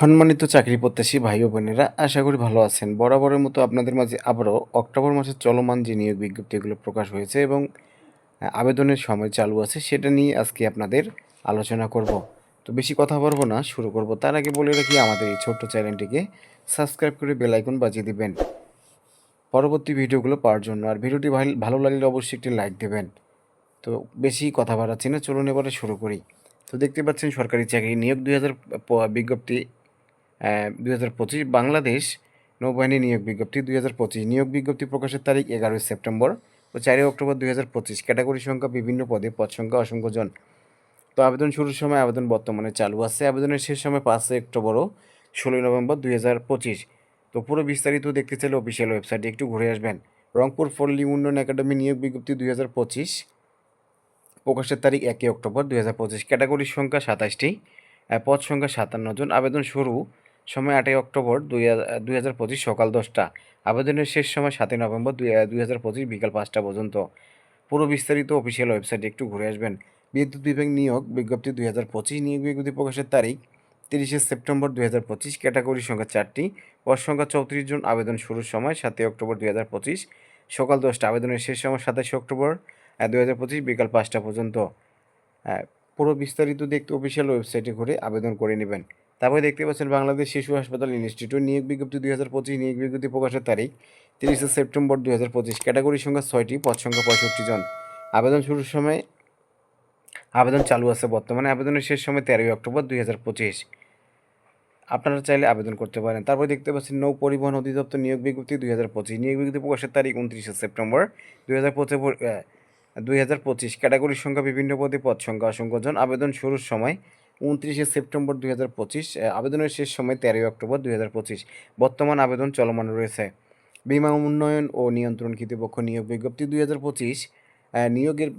সম্মানিত চাকরি প্রত্যাশী ভাই ও বোনেরা, আশা করি ভালো আছেন। বরাবরের মতো আপনাদের মাঝে আবারও অক্টোবর মাসের চলমান যে নিয়োগ বিজ্ঞপ্তিগুলো প্রকাশ হয়েছে এবং আবেদনের সময় চালু আছে সেটা নিয়ে আজকে আপনাদের আলোচনা করব। তো বেশি কথা বলব না, শুরু করব। তার আগে বলে রাখি, আমাদের এই ছোট্ট চ্যানেলটিকে সাবস্ক্রাইব করে বেল আইকন বাজিয়ে দিবেন। পরবর্তী ভিডিওগুলো পাওয়ার জন্য আর ভিডিওটি ভালো- ভালো লাগলে অবশ্যই একটি লাইক দেবেন। তো বেশি কথা বাড়াচ্ছি না, চলুন এবারে শুরু করি। তো দেখতে পাচ্ছেন সরকারি চাকরি নিয়োগ দুই হাজার বিজ্ঞপ্তি দুই হাজার পঁচিশ বাংলাদেশ নৌবাহিনী নিয়োগ বিজ্ঞপ্তি, দুই হাজার পঁচিশ নিয়োগ বিজ্ঞপ্তি প্রকাশের তারিখ এগারোই সেপ্টেম্বর ও চারই অক্টোবর দুই হাজার পঁচিশ। ক্যাটাগরি সংখ্যা, বিভিন্ন পদে পদ সংখ্যা অসংখ্য জন। তো আবেদন শুরুর সময় আবেদন বর্তমানে চালু আছে। আবেদনের শেষ সময় পাঁচই অক্টোবর ও ষোলোই নভেম্বর দুই হাজার পঁচিশ। তো পুরো বিস্তারিত দেখতে চাইলে অফিসিয়াল ওয়েবসাইটে একটু ঘুরে আসবেন। রংপুর পল্লী উন্নয়ন একাডেমি নিয়োগ বিজ্ঞপ্তি, দুই হাজার পঁচিশ। প্রকাশের তারিখ একই অক্টোবর দুই হাজার পঁচিশ। ক্যাটাগরির সংখ্যা সাতাশটি পদ সংখ্যা সাতান্ন জন। আবেদন শুরু সময় আটই অক্টোবর দুই হাজার পঁচিশ সকাল দশটা। আবেদনের শেষ সময় সাতই নভেম্বর দুই হাজার পঁচিশ বিকাল পাঁচটা পর্যন্ত। পুরো বিস্তারিত অফিসিয়াল ওয়েবসাইটে একটু ঘুরে আসবেন। বিদ্যুৎ বিভাগ নিয়োগ বিজ্ঞপ্তি দুই হাজার পঁচিশ নিয়োগ বিজ্ঞপ্তি প্রকাশের তারিখ তিরিশে সেপ্টেম্বর দুই হাজার পঁচিশ। ক্যাটাগরির সংখ্যা চারটি। পদ সংখ্যা চৌত্রিশ জন। আবেদন শুরুর সময় সাতই অক্টোবর দুই হাজার পঁচিশ। সকাল দশটা। আবেদনের শেষ সময় সাতাশে অক্টোবর দুই হাজার পঁচিশ বিকাল পাঁচটা পর্যন্ত। পুরো বিস্তারিত দেখতে অফিসিয়াল ওয়েবসাইটে ঘুরে আবেদন করে নেবেন। তারপরে দেখতে পাচ্ছেন বাংলাদেশ শিশু হাসপাতাল ইনস্টিটিউট, নিয়োগ বিজ্ঞপ্তি দুই হাজার পঁচিশ, নিয়োগ বিজ্ঞপ্তি প্রকাশের তারিখ তিরিশে সেপ্টেম্বর দুই হাজার পঁচিশ। ক্যাটাগরির সংখ্যা ছয়টি, পদ সংখ্যা পঁয়ষট্টি জন। আবেদন শুরুর সময়, আবেদন চালু আছে বর্তমানে, আবেদনের শেষ সময় তেরোই অক্টোবর দুই হাজার পঁচিশ। আপনারা চাইলে আবেদন করতে পারেন। তারপর দেখতে পাচ্ছেন নৌ পরিবহন অধিদপ্তর নিয়োগ বিজ্ঞপ্তি দুই হাজার পঁচিশ। নিয়োগ বিজ্ঞপ্তি প্রকাশের তারিখ উনত্রিশে সেপ্টেম্বর দুই হাজার পঁচিশ দুই হাজার পঁচিশ। ক্যাটাগরির সংখ্যা বিভিন্ন পদে, পদ সংখ্যা অসংখ্য জন। আবেদন শুরুর সময় উনত্রিশে সেপ্টেম্বর দুই হাজার পঁচিশ আবেদনের শেষ সময় তেরোই অক্টোবর দুই হাজার পঁচিশ। বর্তমান আবেদন চলমান রয়েছে। বিমা উন্নয়ন ও নিয়ন্ত্রণ কর্তৃপক্ষ নিয়োগ বিজ্ঞপ্তি দুই হাজার পঁচিশ নিয়োগের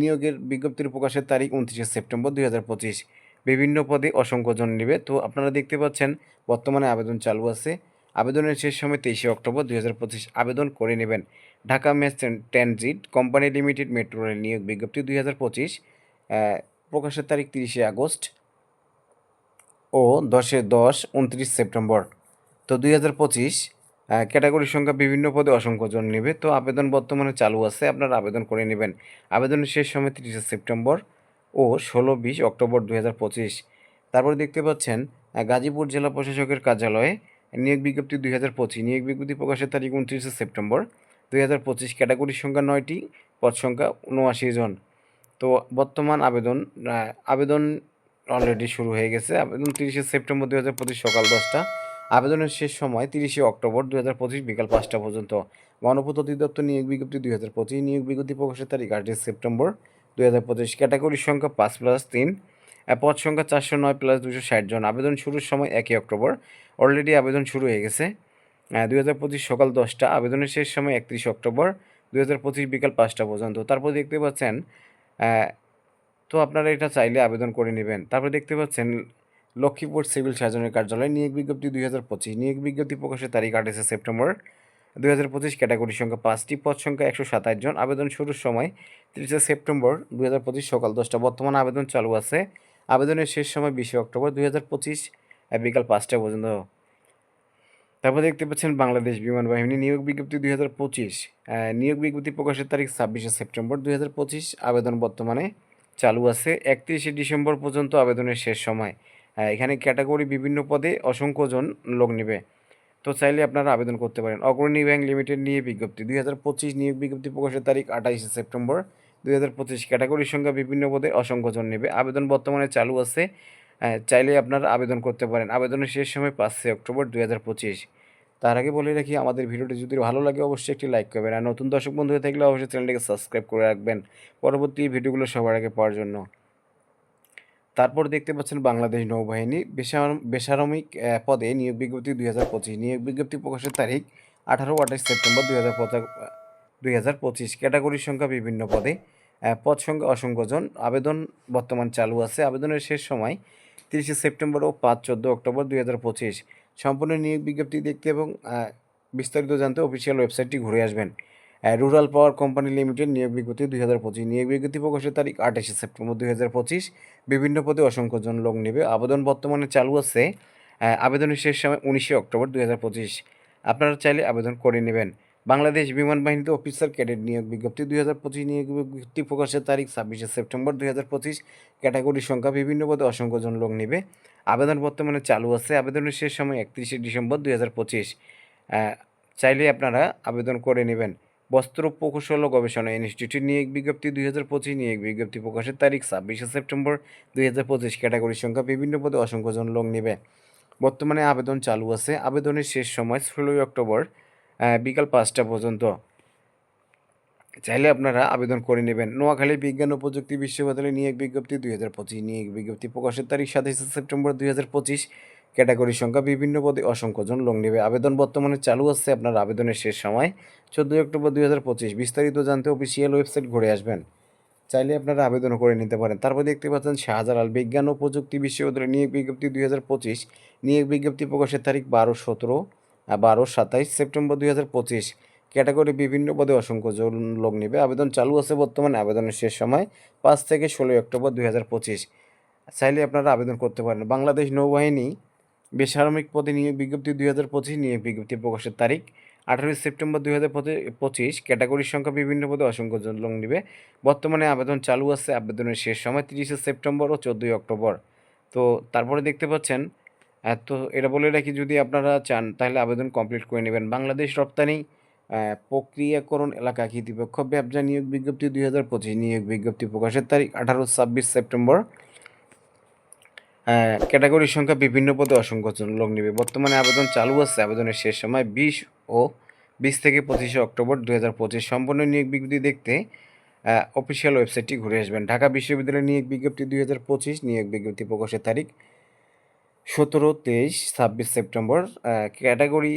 নিয়োগের বিজ্ঞপ্তির প্রকাশের তারিখ উনত্রিশে সেপ্টেম্বর দুই হাজার পঁচিশ। বিভিন্ন পদে অসংখ্য জন নেবে। তো আপনারা দেখতে পাচ্ছেন, বর্তমানে আবেদন চালু আছে। আবেদনের শেষ সময় তেইশে অক্টোবর দুই হাজার পঁচিশ। আবেদন করে নেবেন Dhaka mass transit company limited metro rail নিয়োগ বিজ্ঞপ্তি দুই হাজার পঁচিশ। প্রকাশের তারিখ তিরিশে আগস্ট ও দশে দশ উনত্রিশ সেপ্টেম্বর। তো দুই হাজার পঁচিশ ক্যাটাগরির সংখ্যা বিভিন্ন পদে অসংখ্য জন নেবে। তো আবেদন বর্তমানে চালু আছে, আপনারা আবেদন করে নেবেন। আবেদনের শেষ সময় তিরিশে সেপ্টেম্বর ও ষোলো বিশ অক্টোবর দুই হাজার পঁচিশ। তারপর দেখতে পাচ্ছেন গাজীপুর জেলা প্রশাসকের কার্যালয়ে নিয়োগ বিজ্ঞপ্তি দুই হাজার পঁচিশ। নিয়োগ বিজ্ঞপ্তি প্রকাশের তারিখ উনত্রিশে সেপ্টেম্বর দুই হাজার পঁচিশ। ক্যাটাগরির সংখ্যা নয়টি, পদ সংখ্যা উনআশি জন। তো বর্তমান আবেদন আবেদন অলরেডি শুরু হয়ে গেছে। আবেদন তিরিশে সেপ্টেম্বর দুই হাজার পঁচিশ সকাল দশটা। আবেদনের শেষ সময় তিরিশে অক্টোবর দু হাজার পঁচিশ বিকাল পাঁচটা পর্যন্ত। গণপূর্ত অধিদপ্তর নিয়োগ বিজ্ঞপ্তি দুই হাজার পঁচিশ, নিয়োগ বিজ্ঞপ্তি প্রকাশের তারিখ আটই সেপ্টেম্বর দুই হাজার পঁচিশ। ক্যাটাগরির সংখ্যা পাঁচ প্লাস তিন। পদ সংখ্যা চারশো নয় প্লাস দুশো ষাট জন। আবেদন শুরুর সময় একই অক্টোবর। অলরেডি আবেদন শুরু হয়ে গেছে। দুই হাজার পঁচিশ সকাল দশটা। আবেদনের শেষ সময় একত্রিশ অক্টোবর দুই হাজার পঁচিশ বিকাল পাঁচটা পর্যন্ত। তারপর দেখতে পাচ্ছেন তো আপনারা এটা চাইলে আবেদন করে নেবেন। তারপর দেখতে পাচ্ছেন, লক্ষ্মীপুর সিভিল সার্জনের কার্যালয় নিয়োগ বিজ্ঞপ্তি দুই হাজার পঁচিশ। নিয়োগ বিজ্ঞপ্তি প্রকাশের তারিখ আঠাশে সেপ্টেম্বর দুই হাজার পঁচিশ। ক্যাটাগরি সংখ্যা পাঁচটি। পদ সংখ্যা একশো সাতাশ জন। আবেদন শুরুর সময় তিরিশে সেপ্টেম্বর দুই হাজার পঁচিশ সকাল দশটা। বর্তমানে আবেদন চালু আছে। আবেদনের শেষ সময় বিশে অক্টোবর দুই হাজার পঁচিশ বিকাল পাঁচটা পর্যন্ত। তারপর দেখতে পাচ্ছেন বাংলাদেশ বিমান বাহিনী নিয়োগ বিজ্ঞপ্তি দুই হাজার পঁচিশ। নিয়োগ বিজ্ঞপ্তি প্রকাশের তারিখ ছাব্বিশে সেপ্টেম্বর দুই হাজার পঁচিশ। আবেদন বর্তমানে চালু আছে একত্রিশে ডিসেম্বর পর্যন্ত আবেদনের শেষ সময়। এখানে ক্যাটাগরি বিভিন্ন পদে অসংখ্য জন লোক নেবে। তো চাইলে আপনারা আবেদন করতে পারেন। অগ্রণী ব্যাংক লিমিটেড নিয়ে বিজ্ঞপ্তি। দুই হাজার পঁচিশ নিয়োগ বিজ্ঞপ্তি প্রকাশের তারিখ আঠাইশে সেপ্টেম্বর দুই হাজার পঁচিশ। ক্যাটাগরির সংখ্যা বিভিন্ন পদে অসংখ্য জন নেবে। আবেদন বর্তমানে চালু আছে চাইলে আপনারা আবেদন করতে পারেন। আবেদনের শেষ সময় পাঁচই অক্টোবর দুই হাজার পঁচিশ। তার আগে বলে রাখি, আমাদের ভিডিওটি যদি ভালো লাগে অবশ্যই একটি লাইক করবেন। আর নতুন দর্শক বন্ধু হয়ে থাকলে অবশ্যই চ্যানেলটিকে সাবস্ক্রাইব করে রাখবেন পরবর্তী ভিডিওগুলো সবার আগে পাওয়ার জন্য। তারপর দেখতে পাচ্ছেন বাংলাদেশ নৌবাহিনী বেসার- বেসামরিক পদে নিয়োগ বিজ্ঞপ্তি দুই হাজার পঁচিশ। নিয়োগ বিজ্ঞপ্তি প্রকাশের তারিখ আঠারো আঠাশ সেপ্টেম্বর দুই হাজার দুই হাজার পঁচিশ। ক্যাটাগরির সংখ্যা বিভিন্ন পদে। পদ সংখ্যা অসংখ্য জন আবেদন বর্তমান চালু আছে। আবেদনের শেষ সময় তিরিশে সেপ্টেম্বর ও পাঁচ চোদ্দ অক্টোবর দুই হাজার পঁচিশ। সম্পূর্ণ নিয়োগ বিজ্ঞপ্তি দেখতে এবং বিস্তারিত জানতে অফিসিয়াল ওয়েবসাইটটি ঘুরে আসবেন। রুরাল পাওয়ার কোম্পানি লিমিটেড নিয়োগ বিজ্ঞপ্তি দুই হাজার পঁচিশ। নিয়োগ বিজ্ঞপ্তি প্রকাশের তারিখ আঠাশে সেপ্টেম্বর দুই হাজার পঁচিশ। বিভিন্ন পদে অসংখ্য জন লোক নেবে। আবেদন বর্তমানে চালু আছে আবেদনের শেষ সময় উনিশে অক্টোবর দুই হাজার পঁচিশ। আপনারা চাইলে আবেদন করে নেবেন। বাংলাদেশ বিমান বাহিনীতে অফিসার ক্যাডেট নিয়োগ বিজ্ঞপ্তি। দুই হাজার পঁচিশ নিয়োগ বিজ্ঞপ্তি প্রকাশের তারিখ ছাব্বিশে সেপ্টেম্বর দুই হাজার পঁচিশ। ক্যাটাগরির সংখ্যা বিভিন্ন পদে অসংখ্য জন লোক নেবে। আবেদন বর্তমানে চালু আছে। আবেদনের শেষ সময় একত্রিশে ডিসেম্বর দুই হাজার পঁচিশ। চাইলে আপনারা আবেদন করে নেবেন। বস্ত্র প্রকৌশল ও গবেষণা ইনস্টিটিউট নিয়োগ বিজ্ঞপ্তি। দুই হাজার পঁচিশ নিয়োগ বিজ্ঞপ্তি প্রকাশের তারিখ ছাব্বিশে সেপ্টেম্বর দুই হাজার পঁচিশ। ক্যাটাগরির সংখ্যা বিভিন্ন পদে অসংখ্য জন লোক নেবে। বর্তমানে আবেদন চালু আছে। আবেদনের শেষ সময় ষোলোই অক্টোবর বিকাল পাঁচটা পর্যন্ত। চাইলে আপনারা আবেদন করে নেবেন। নোয়াখালী বিজ্ঞান ও প্রযুক্তি বিশ্ববিদ্যালয় নিয়োগ বিজ্ঞপ্তি দুই হাজার পঁচিশ। নিয়োগ বিজ্ঞপ্তি প্রকাশের তারিখ সাতাশে সেপ্টেম্বর দুই হাজার পঁচিশ। ক্যাটাগরির সংখ্যা বিভিন্ন পদে অসংখ্য জন লোক নেবে। আবেদন বর্তমানে চালু আছে আপনার আবেদনের শেষ সময়, চোদ্দোই অক্টোবর দুই হাজার পঁচিশ। বিস্তারিত জানতে অফিসিয়াল ওয়েবসাইট ঘুরে আসবেন। চাইলে আপনারা আবেদন করে নিতে পারেন। তারপর দেখতে পাচ্ছেন শাহজালাল বিজ্ঞান ও প্রযুক্তি বিশ্ববিদ্যালয় নিয়োগ বিজ্ঞপ্তি দুই হাজার পঁচিশ। নিয়োগ বিজ্ঞপ্তি প্রকাশের তারিখ বারো সতেরো। বারো সাতাইশ সেপ্টেম্বর দুই হাজার পঁচিশ। ক্যাটাগরি বিভিন্ন পদে অসংখ্য লোক নেবে। আবেদন চালু আছে বর্তমানে। আবেদনের শেষ সময় পাঁচ থেকে ষোলোই অক্টোবর দুই হাজার পঁচিশ। চাইলে আপনারা আবেদন করতে পারেন। বাংলাদেশ নৌবাহিনী বেসামরিক পদে নিয়োগ বিজ্ঞপ্তি দুই হাজার পঁচিশ নিয়োগ বিজ্ঞপ্তি প্রকাশের তারিখ আঠারোই সেপ্টেম্বর দুই হাজার পঁচিশ। ক্যাটাগরির সংখ্যা বিভিন্ন পদে অসংখ্য লোক নেবে। বর্তমানে আবেদন চালু আছে। আবেদনের শেষ সময় তিরিশে সেপ্টেম্বর ও চোদ্দোই অক্টোবর। তো তারপরে দেখতে পাচ্ছেন তো এটা বলে রাখি যদি আপনারা চান, তাহলে আবেদন কমপ্লিট করে নেবেন। বাংলাদেশ রপ্তানি প্রক্রিয়াকরণ এলাকা কর্তৃপক্ষ ব্যবসা নিয়োগ বিজ্ঞপ্তি দুই হাজার পঁচিশ নিয়োগ বিজ্ঞপ্তি প্রকাশের তারিখ আঠারো ছাব্বিশ সেপ্টেম্বর। ক্যাটাগরির সংখ্যা বিভিন্ন পদে অসংখ্য লোক নেবে। বর্তমানে আবেদন চালু আছে। আবেদনের শেষ সময় বিশ ও বিশ থেকে পঁচিশে অক্টোবর দু হাজার পঁচিশ। সম্পূর্ণ নিয়োগ বিজ্ঞপ্তি দেখতে অফিসিয়াল ওয়েবসাইটটি ঘুরে আসবেন। ঢাকা বিশ্ববিদ্যালয় নিয়োগ বিজ্ঞপ্তি দুই হাজার পঁচিশ নিয়োগ বিজ্ঞপ্তি প্রকাশের তারিখ সতেরো, তেইশ, ছাব্বিশ সেপ্টেম্বর ক্যাটাগরি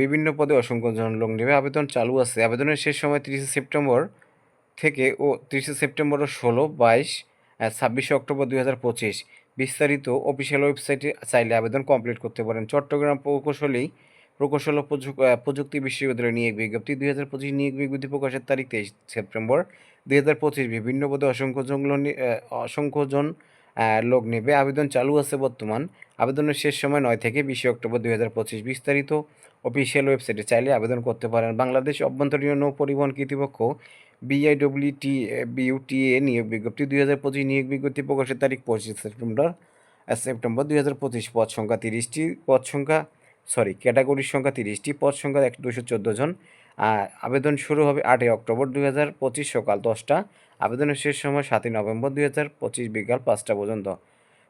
বিভিন্ন পদে অসংখ্য জন লোক নেবে। আবেদন চালু আছে। আবেদনের শেষ সময় তিরিশে সেপ্টেম্বর থেকে ও তিরিশে সেপ্টেম্বর ষোলো, বাইশ ছাব্বিশে অক্টোবর দুই হাজার পঁচিশ। বিস্তারিত অফিসিয়াল ওয়েবসাইটে চাইলে আবেদন কমপ্লিট করতে পারেন। চট্টগ্রাম প্রকৌশলী প্রকৌশল প্রযুক্তি বিশ্ববিদ্যালয় নিয়োগ বিজ্ঞপ্তি, দুই হাজার পঁচিশ নিয়োগ বিজ্ঞপ্তি প্রকাশের তারিখ তেইশ সেপ্টেম্বর। দুই হাজার পঁচিশ বিভিন্ন পদে অসংখ্য জন অসংখ্য জন লোক নেবে। আবেদন চালু আছে বর্তমান। আবেদনের শেষ সময় নয় থেকে বিশে অক্টোবর দুই পঁচিশ বিস্তারিত। অফিসিয়াল ওয়েবসাইটে চাইলে আবেদন করতে পারেন। বাংলাদেশ অভ্যন্তরীণ নৌ পরিবহন কর্তৃপক্ষ বিআইডব্লিউটি বিইউটিএ নিয়োগ বিজ্ঞপ্তি। দুই হাজার পঁচিশ নিয়োগ বিজ্ঞপ্তি প্রকাশের তারিখ পঁচিশ সেপ্টেম্বর সেপ্টেম্বর। দুই হাজার পঁচিশ পদ সংখ্যা তিরিশটি। পদ সংখ্যা সরি ক্যাটাগরির সংখ্যা তিরিশটি। পদ সংখ্যা এক দুশো জন। আবেদন শুরু হবে আটই অক্টোবর দুই হাজার পঁচিশ সকাল দশটা। আবেদনের শেষ সময় সাতই নভেম্বর দুই হাজার পঁচিশ বিকাল পাঁচটা পর্যন্ত।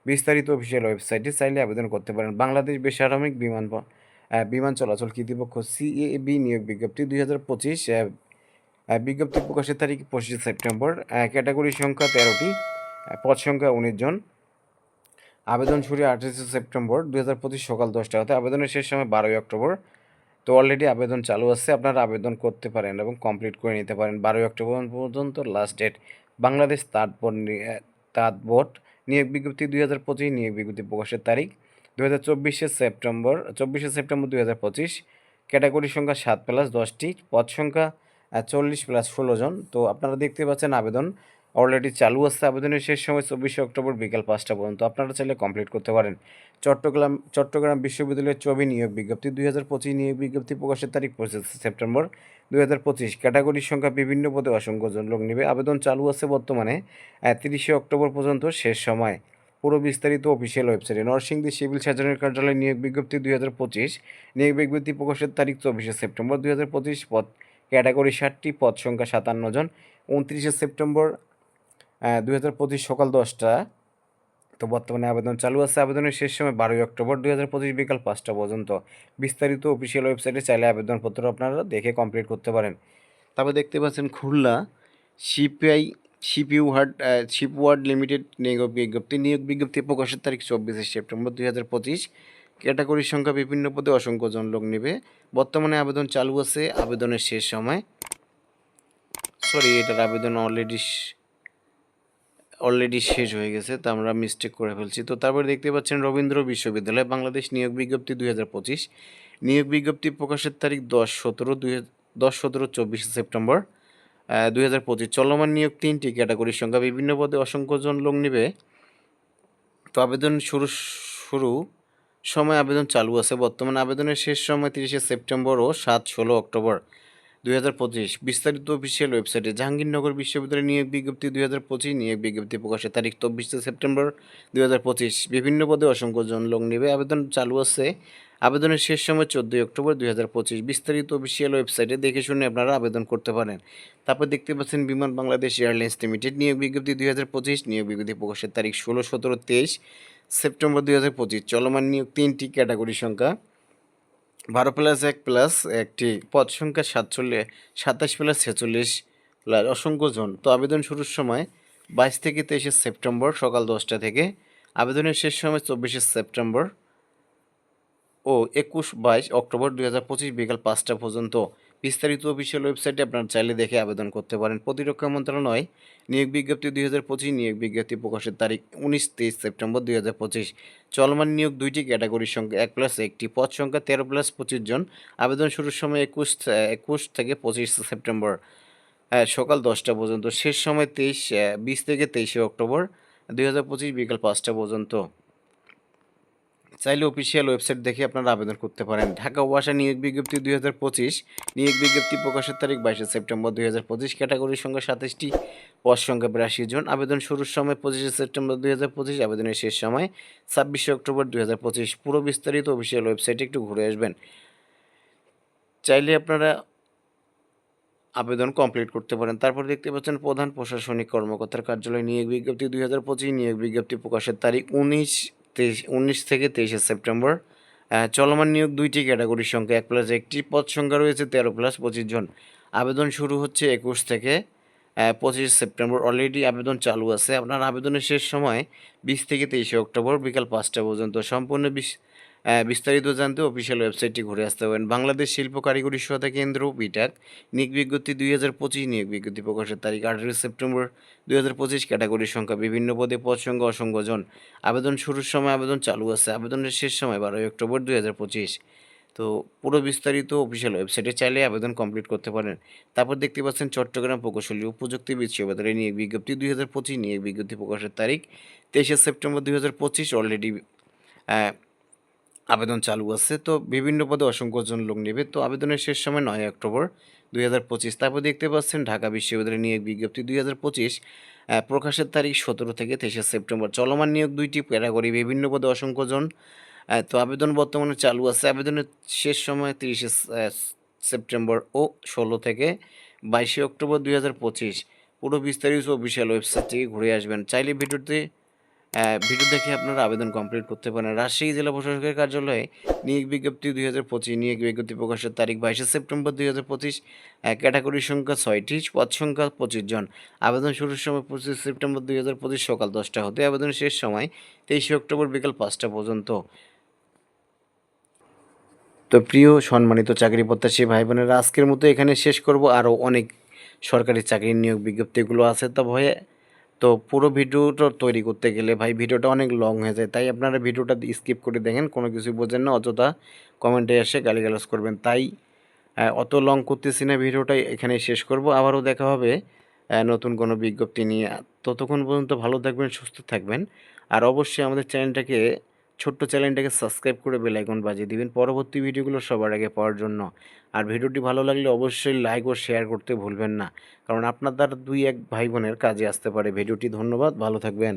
বিস্তারিত অফিসিয়াল ওয়েবসাইটে চাইলে আবেদন করতে পারেন বাংলাদেশ বেসামরিক বিমান বিমান চলাচল কর্তৃপক্ষ সিএবি নিয়োগ বিজ্ঞপ্তি দুই হাজার পঁচিশ বিজ্ঞপ্তি প্রকাশের তারিখ পঁচিশে সেপ্টেম্বর ক্যাটাগরি সংখ্যা তেরোটি পদ সংখ্যা উনিশ জন। আবেদন শুরু আঠাশে সেপ্টেম্বর দু হাজার পঁচিশ সকাল দশটা। হতে আবেদনের শেষ সময় বারোই অক্টোবর। তো অলরেডি আবেদন চালু আছে, আপনারা আবেদন করতে পারেন এবং কমপ্লিট করে নিতে পারেন। বারোই অক্টোবর পর্যন্ত লাস্ট ডেট বাংলাদেশ তাঁত বোর্ড তাঁত বোর্ড নিয়োগ বিজ্ঞপ্তি দুই হাজার পঁচিশ নিয়োগ বিজ্ঞপ্তি প্রকাশের তারিখ দু হাজার চব্বিশে সেপ্টেম্বর চব্বিশে সেপ্টেম্বর দুই হাজার পঁচিশ। ক্যাটাগরি সংখ্যা সাত প্লাস দশটি, পদ সংখ্যা চল্লিশ প্লাস ষোলো জন। তো আপনারা দেখতে পাচ্ছেন আবেদন অলরেডি চালু আছে আবেদনের শেষ সময় চব্বিশে অক্টোবর বিকাল পাঁচটা পর্যন্ত। আপনারা চাইলে কমপ্লিট করতে পারেন। চট্টগ্রাম চট্টগ্রাম বিশ্ববিদ্যালয়ের চবি নিয়োগ বিজ্ঞপ্তি, দুই হাজার পঁচিশ নিয়োগ বিজ্ঞপ্তি প্রকাশের তারিখ পঁচিশে সেপ্টেম্বর, দুই হাজার পঁচিশ ক্যাটাগরির সংখ্যা বিভিন্ন পদে অসংখ্য জন লোক নেবে। আবেদন চালু আছে বর্তমানে তিরিশে অক্টোবর পর্যন্ত শেষ সময়। পুরো বিস্তারিত অফিসিয়াল ওয়েবসাইটে নরসিংদী সিভিল সার্জনের কার্যালয় নিয়োগ বিজ্ঞপ্তি, দুই হাজার পঁচিশ নিয়োগ বিজ্ঞপ্তি প্রকাশের তারিখ চব্বিশে সেপ্টেম্বর, দুই হাজার পঁচিশ পদ, ক্যাটাগরি ষাটটি পদ সংখ্যা সাতান্ন জন। উনত্রিশে সেপ্টেম্বর দুই হাজার পঁচিশ সকাল দশটা। তো বর্তমানে আবেদন চালু আছে। আবেদনের শেষ সময় বারোই অক্টোবর দুই হাজার পঁচিশ বিকাল পাঁচটা পর্যন্ত। বিস্তারিত অফিসিয়াল ওয়েবসাইটে চাইলে আবেদনপত্র আপনারা দেখে কমপ্লিট করতে পারেন। তারপর দেখতে পাচ্ছেন Khulna CPI CPU hard shipyard limited নিয়োগ বিজ্ঞপ্তি। নিয়োগ বিজ্ঞপ্তি প্রকাশের তারিখ চব্বিশে সেপ্টেম্বর দুই হাজার পঁচিশ। ক্যাটাগরির সংখ্যা বিভিন্ন পদে অসংখ্য জন লোক নেবে। বর্তমানে আবেদন চালু আছে। আবেদনের শেষ সময়। সরি এটার আবেদন অলরেডি অলরেডি শেষ হয়ে গেছে, তো আমরা মিস্টেক করে ফেলছি। তো তারপরে দেখতে পাচ্ছেন রবীন্দ্র বিশ্ববিদ্যালয়, বাংলাদেশ নিয়োগ বিজ্ঞপ্তি দুই নিয়োগ বিজ্ঞপ্তি প্রকাশের তারিখ দশ সতেরো দুই দশ সতেরো চব্বিশে সেপ্টেম্বর দুই হাজার পঁচিশ। চলমান নিয়োগ তিনটি ক্যাটাগরির সংখ্যা, বিভিন্ন পদে অসংখ্য জন লোক নেবে। তো আবেদন শুরু শুরু সময় আবেদন চালু আছে। বর্তমানে আবেদনের শেষ সময় তিরিশে সেপ্টেম্বর ও সাত ষোলো অক্টোবর। দুই বিস্তারিত অফিসিয়াল ওয়েবসাইটে জাহাঙ্গীরনগর বিশ্ববিদ্যালয় নিয়োগ বিজ্ঞপ্তি দুই হাজার পঁচিশ, নিয়োগ বিজ্ঞপ্তি প্রকাশের তারিখ চব্বিশে সেপ্টেম্বর দুই হাজার পঁচিশ। বিভিন্ন পদে অসংখ্য জন লোক নেবে। আবেদন চালু আছে। আবেদনের শেষ সময় চোদ্দোই অক্টোবর দুই বিস্তারিত অফিসিয়াল ওয়েবসাইটে দেখে শুনে আপনারা আবেদন করতে পারেন। তারপর দেখতে পাচ্ছেন বিমান বাংলাদেশ এয়ারলাইন্স লিমিটেড নিয়োগ বিজ্ঞপ্তি দুই হাজার পঁচিশ। নিয়োগ বিজ্ঞপ্তি প্রকাশের তারিখ ষোলো, সতেরো, তেইশ সেপ্টেম্বর দুই হাজার পঁচিশ। চলমান নিয়োগ তিনটি ক্যাটাগরি সংখ্যা। বারো প্লাস এক প্লাস একটি পদ সংখ্যা সাতচল্লিশ, সাতাশ প্লাস ছেচল্লিশ প্লাস অসংখ্য জন। তো আবেদন শুরুর সময় বাইশ থেকে তেইশে সেপ্টেম্বর সকাল দশটা থেকে, আবেদনের শেষ সময় চব্বিশে সেপ্টেম্বর ও একুশ বাইশ অক্টোবর দু হাজার পঁচিশ বিকাল পাঁচটা পর্যন্ত। বিস্তারিত অফিসিয়াল ওয়েবসাইটে আপনারা চাইলে দেখে আবেদন করতে পারেন। প্রতিরক্ষা মন্ত্রণালয়, নিয়োগ বিজ্ঞপ্তি দুই হাজার পঁচিশ, নিয়োগ বিজ্ঞপ্তি প্রকাশের তারিখ উনিশ তেইশ সেপ্টেম্বর দুই হাজার পঁচিশ। চলমান নিয়োগ দুইটি ক্যাটাগরির সংখ্যা, এক প্লাস একটি পদ সংখ্যা, তেরো প্লাস পঁচিশ জন। আবেদন শুরুর সময় একুশ একুশ থেকে পঁচিশ সেপ্টেম্বর সকাল দশটা পর্যন্ত। শেষ সময় তেইশ বিশ থেকে তেইশে অক্টোবর দুই হাজার পঁচিশ বিকাল পাঁচটা পর্যন্ত। চাইলে অফিসিয়াল ওয়েবসাইট দেখে আপনারা আবেদন করতে পারেন। ঢাকা, ওয়াসা, নিয়োগ বিজ্ঞপ্তি দুই হাজার পঁচিশ। নিয়োগ বিজ্ঞপ্তি প্রকাশের তারিখ বাইশে সেপ্টেম্বর দুই হাজার পঁচিশ। ক্যাটাগরির সংখ্যা সাতাশটি। পদ সংখ্যা বিরাশি জন। আবেদন শুরুর সময় পঁচিশে সেপ্টেম্বর দুই হাজার পঁচিশ, আবেদনের শেষ সময় ছাব্বিশে অক্টোবর দুই হাজার পঁচিশ। পুরো বিস্তারিত অফিসিয়াল ওয়েবসাইটে একটু ঘুরে আসবেন। চাইলে আপনারা আবেদন কমপ্লিট করতে পারেন। তারপর দেখতে পাচ্ছেন প্রধান প্রশাসনিক কর্মকর্তার কার্যালয়। নিয়োগ বিজ্ঞপ্তি দুই হাজার পঁচিশ, নিয়োগ বিজ্ঞপ্তি প্রকাশের তারিখ উনিশ তেইশ, উনিশ থেকে তেইশে সেপ্টেম্বর। চলমান নিয়োগ দুইটি ক্যাটাগরির সংখ্যা, এক প্লাস একটি পদ সংখ্যা রয়েছে, তেরো প্লাস পঁচিশ জন। আবেদন শুরু হচ্ছে একুশ থেকে পঁচিশ সেপ্টেম্বর। অলরেডি আবেদন চালু আছে। আপনার আবেদনের শেষ সময় বিশ থেকে তেইশে অক্টোবর, বিকাল পাঁচটা পর্যন্ত। সম্পূর্ণ বিশ বিস্তারিত জানতে অফিসিয়াল ওয়েবসাইটটি ঘুরে আসতে পারেন। বাংলাদেশ শিল্প কারিগরি সহায়তা কেন্দ্র বিটাক নিয়োগ বিজ্ঞপ্তি দুই হাজার পঁচিশ নিয়োগ বিজ্ঞপ্তি প্রকাশের তারিখ আঠারোই সেপ্টেম্বর দুই হাজার পঁচিশ। ক্যাটাগরির সংখ্যা, বিভিন্ন পদে পদ সংখ্যা, অসংখ্য জন। আবেদন শুরুর সময় আবেদন চালু আছে। আবেদনের শেষ সময় বারোই অক্টোবর দুই হাজার পঁচিশ। তো পুরো বিস্তারিত অফিসিয়াল ওয়েবসাইটে চাইলে আবেদন কমপ্লিট করতে পারেন। তারপর দেখতে পাচ্ছেন চট্টগ্রাম প্রকৌশলী ও প্রযুক্তি বিশ্ববিদ্যালয় নিয়োগ বিজ্ঞপ্তি দুই হাজার পঁচিশ নিয়োগ বিজ্ঞপ্তি প্রকাশের তারিখ তেইশে সেপ্টেম্বর দুই হাজার পঁচিশ অলরেডি আবেদন চালু আছে। তো বিভিন্ন পদে অসংখ্য জন লোক নেবে। তো আবেদনের শেষ সময় নয় অক্টোবর দুই হাজার পঁচিশ। তারপর দেখতে পাচ্ছেন ঢাকা বিশ্ববিদ্যালয় নিয়োগ বিজ্ঞপ্তি দুই হাজার পঁচিশ প্রকাশের তারিখ সতেরো থেকে তেইশে সেপ্টেম্বর। চলমান নিয়োগ দুইটি ক্যাটাগরি, বিভিন্ন পদে অসংখ্য জন। তো আবেদন বর্তমানে চালু আছে। আবেদনের শেষ সময় তিরিশে সেপ্টেম্বর ও ষোলো থেকে বাইশে অক্টোবর দুই হাজার পঁচিশ। পুরো বিস্তারিত অফিসিয়াল ওয়েবসাইট থেকে ঘুরে আসবেন। চাইলে ভিডিওতে ভিডিও দেখে আপনারা আবেদন কমপ্লিট করতে পারেন। রাজশাহী জেলা প্রশাসকের কার্যালয়ে নিয়োগ বিজ্ঞপ্তি দুই হাজার পঁচিশ, নিয়োগ বিজ্ঞপ্তি প্রকাশের তারিখ বাইশে সেপ্টেম্বর দুই হাজার পঁচিশ ক্যাটাগরির সংখ্যা ছয়টি, পদ সংখ্যা পঁচিশ জন। আবেদন শুরুর সময় পঁচিশ সেপ্টেম্বর দুই হাজার পঁচিশ সকাল দশটা হতে, আবেদনের শেষ সময় তেইশে অক্টোবর বিকাল পাঁচটা পর্যন্ত। তো প্রিয় সম্মানিত চাকরি প্রত্যাশী ভাই বোনেরা আজকের মতো এখানে শেষ করব। আরও অনেক সরকারি চাকরির নিয়োগ বিজ্ঞপ্তিগুলো আছে তো ভয়ে তো পুরো ভিডিওটা তৈরি করতে গেলে ভাই ভিডিওটা অনেক লং হয়ে যায়। তাই আপনারা ভিডিওটা স্কিপ করে দেখেন, কোনো কিছু বোঝেন না, অযথা কমেন্টে এসে গালিগালাজ করবেন। তাই অত লং করতেছি না ভিডিওটাই এখানে শেষ করব। আবারও দেখা হবে নতুন কোনো বিজ্ঞপ্তি নিয়ে। ততক্ষণ পর্যন্ত ভালো থাকবেন, সুস্থ থাকবেন। আর অবশ্যই আমাদের চ্যানেলটাকে ছোট্ট চ্যানেলটাকে সাবস্ক্রাইব করে বেল আইকন বাজিয়ে দিবেন। পরবর্তী ভিডিওগুলো সবার আগে পাওয়ার জন্য। আর ভিডিওটি ভালো লাগলে অবশ্যই লাইক ও শেয়ার করতে ভুলবেন না। কারণ আপনার দুই এক ভাই বোনের কাজে আসতে পারে। ভিডিওটি ধন্যবাদ। ভালো থাকবেন।